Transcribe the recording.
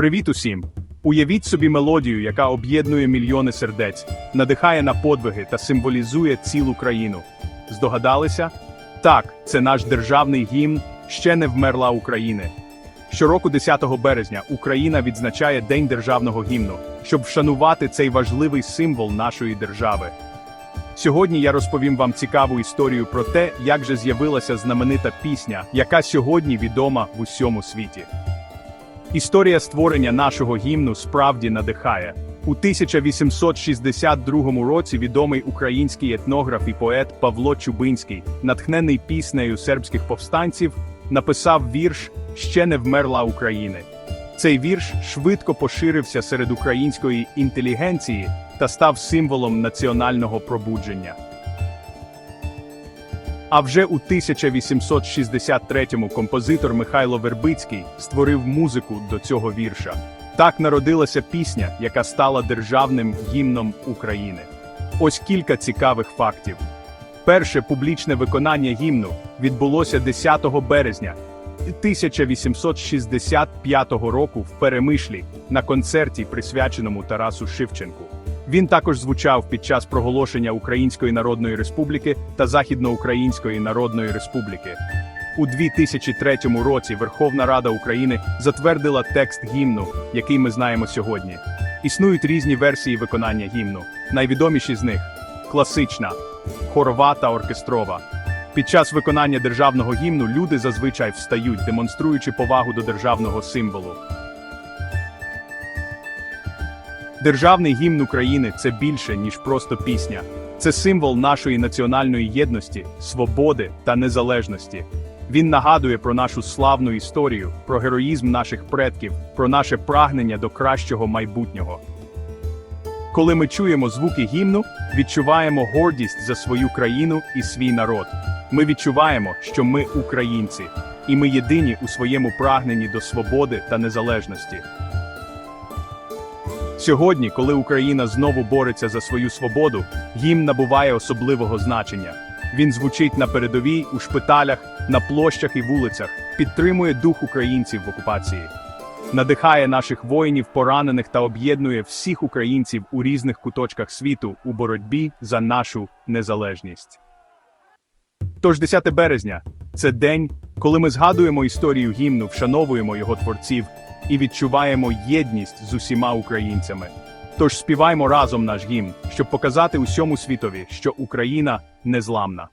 Привіт усім! Уявіть собі мелодію, яка об'єднує мільйони сердець, надихає на подвиги та символізує цілу країну. Здогадалися? Так, це наш державний гімн ще не вмерла України. Щороку 10 березня Україна відзначає День державного гімну, щоб вшанувати цей важливий символ нашої держави. Сьогодні я розповім вам цікаву історію про те, як же з'явилася знаменита пісня, яка сьогодні відома в усьому світі. Історія створення нашого гімну справді надихає. У 1862 році відомий український етнограф і поет Павло Чубинський, натхнений піснею сербських повстанців, написав вірш Ще не вмерла України. Цей вірш швидко поширився серед української інтелігенції та став символом національного пробудження. А вже у 1863-му композитор Михайло Вербицький створив музику до цього вірша. Так народилася пісня, яка стала державним гімном України. Ось кілька цікавих фактів. Перше публічне виконання гімну відбулося 10 березня 1865 року в Перемишлі на концерті, присвяченому Тарасу Шевченку. Він також звучав під час проголошення Української Народної Республіки та Західноукраїнської Народної Республіки. У 2003 році Верховна Рада України затвердила текст гімну, який ми знаємо сьогодні. Існують різні версії виконання гімну. Найвідоміші з них класична, хорова та оркестрова. Під час виконання державного гімну люди зазвичай встають, демонструючи повагу до державного символу. Державний гімн України це більше, ніж просто пісня. Це символ нашої національної єдності, свободи та незалежності. Він нагадує про нашу славну історію, про героїзм наших предків, про наше прагнення до кращого майбутнього. Коли ми чуємо звуки гімну, відчуваємо гордість за свою країну і свій народ. Ми відчуваємо, що ми українці, і ми єдині у своєму прагненні до свободи та незалежності. Сьогодні, коли Україна знову бореться за свою свободу, гімн набуває особливого значення. Він звучить на передовій, у шпиталях, на площах і вулицях, підтримує дух українців в окупації, надихає наших воїнів, поранених та об'єднує всіх українців у різних куточках світу у боротьбі за нашу незалежність. Тож 10 березня це день, коли ми згадуємо історію гімну, вшановуємо його творців і відчуваємо єдність з усіма українцями. Тож співаймо разом наш гімн, щоб показати усьому світові, що Україна незламна.